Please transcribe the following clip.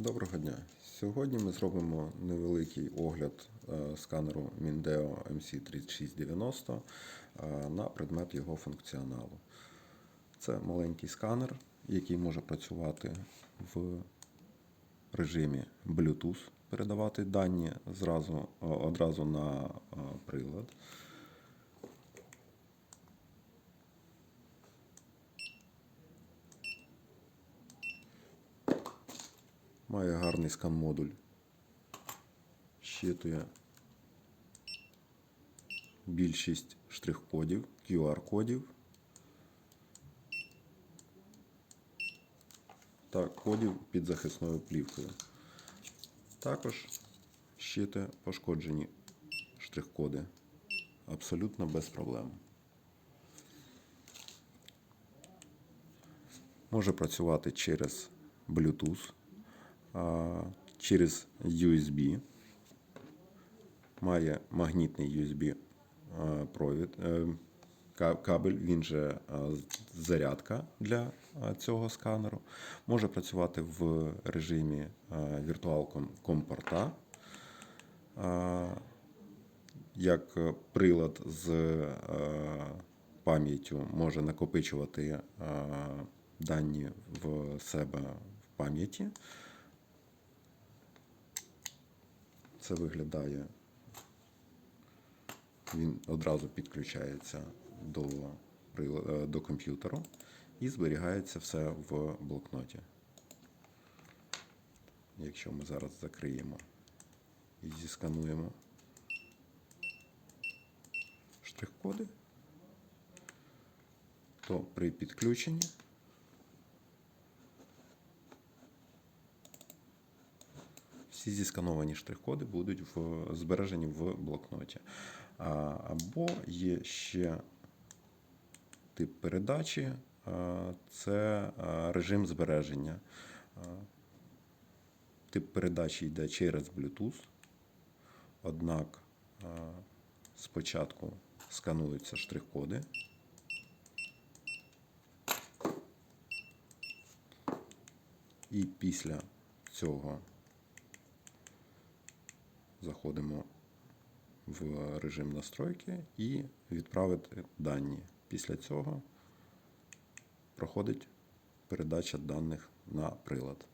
Доброго дня. Сьогодні ми зробимо невеликий огляд е, сканеру Mindeo MC3690 е, на предмет його функціоналу. Це маленький сканер, який може працювати в режимі Bluetooth, передавати дані зразу, одразу на е, прилад. Має гарний скан-модуль. Щитує більшість штрих-кодів, QR-кодів та кодів під захисною плівкою. Також щитує пошкоджені штрих-коди абсолютно без проблем. Може працювати через Bluetooth, через USB. Має магнітний USB провід, е, кабель, він же зарядка для цього сканеру. Може працювати в режимі Virtual Com як прилад з пам'яттю може накопичувати дані в себе в пам'яті. Це виглядає. Він одразу підключається до, е, до комп'ютеру і зберігається все в блокноті. Якщо ми зараз закриємо і зіскануємо штрих-коди, то при підключенні всі зіскановані штрих-коди будуть в, збережені в блокноті. А, або є ще тип передачі, це режим збереження. Тип передачі йде через Bluetooth, однак спочатку скануються штрих-коди. І після цього заходимо в режим настройки і відправити дані. Після цього проходить передача даних на прилад.